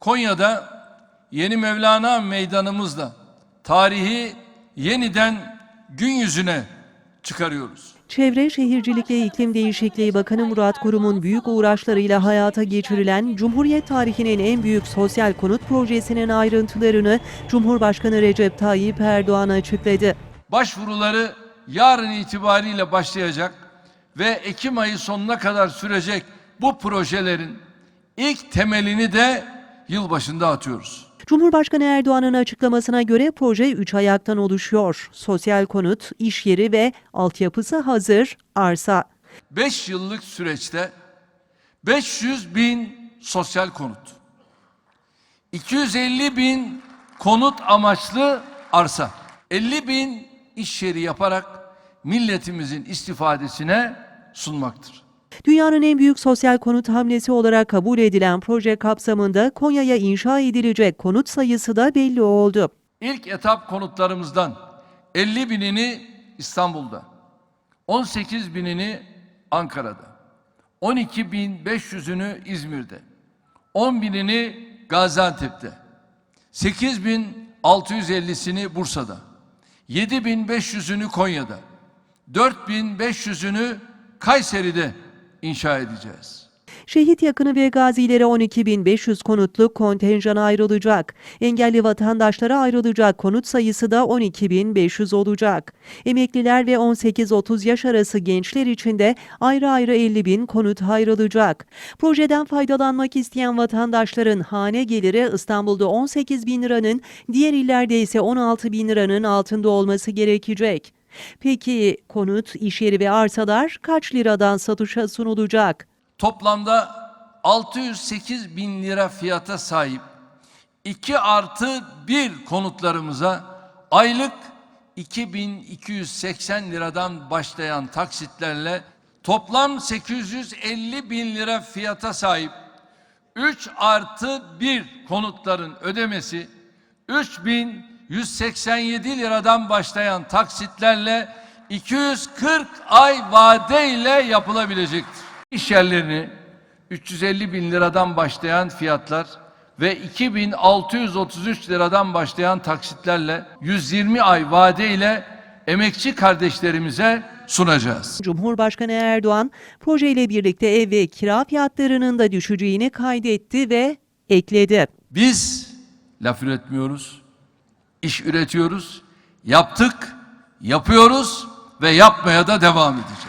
Konya'da Yeni Mevlana Meydanımızla tarihi yeniden gün yüzüne çıkarıyoruz. Çevre Şehircilik ve İklim Değişikliği Bakanı Murat Kurum'un büyük uğraşlarıyla hayata geçirilen Cumhuriyet tarihinin en büyük sosyal konut projesinin ayrıntılarını Cumhurbaşkanı Recep Tayyip Erdoğan açıkladı. Başvuruları yarın itibariyle başlayacak ve Ekim ayı sonuna kadar sürecek bu projelerin ilk temelini de yılbaşında atıyoruz. Cumhurbaşkanı Erdoğan'ın açıklamasına göre proje 3 ayaktan oluşuyor. Sosyal konut, iş yeri ve altyapısı hazır arsa. 5 yıllık süreçte 500 bin sosyal konut, 250 bin konut amaçlı arsa, 50 bin iş yeri yaparak milletimizin istifadesine sunmaktır. Dünyanın en büyük sosyal konut hamlesi olarak kabul edilen proje kapsamında Konya'ya inşa edilecek konut sayısı da belli oldu. İlk etap konutlarımızdan 50 binini İstanbul'da, 18 binini Ankara'da, 12 bin 500'ünü İzmir'de, 10 binini Gaziantep'te, 8 bin 650'sini Bursa'da, 7 bin 500'ünü Konya'da, 4 bin 500'ünü Kayseri'de inşa edeceğiz. Şehit yakını ve gazilere 12.500 konutluk kontenjan ayrılacak. Engelli vatandaşlara ayrılacak konut sayısı da 12.500 olacak. Emekliler ve 18-30 yaş arası gençler için de ayrı ayrı 50 bin konut ayrılacak. Projeden faydalanmak isteyen vatandaşların hane geliri İstanbul'da 18 bin liranın, diğer illerde ise 16 bin liranın altında olması gerekecek. Peki konut, iş yeri ve arsalar kaç liradan satışa sunulacak? Toplamda 608 bin lira fiyata sahip 2 artı 1 konutlarımıza aylık 2280 liradan başlayan taksitlerle toplam 850 bin lira fiyata sahip 3 artı 1 konutların ödemesi 3187 liradan başlayan taksitlerle 240 ay vadeyle yapılabilecektir. İş yerlerini 350 bin liradan başlayan fiyatlar ve 2633 liradan başlayan taksitlerle 120 ay vadeyle emekçi kardeşlerimize sunacağız. Cumhurbaşkanı Erdoğan projeyle birlikte ev ve kira fiyatlarının da düşeceğini kaydetti ve ekledi. Biz laf üretmiyoruz, iş üretiyoruz, yaptık, yapıyoruz ve yapmaya da devam edeceğiz.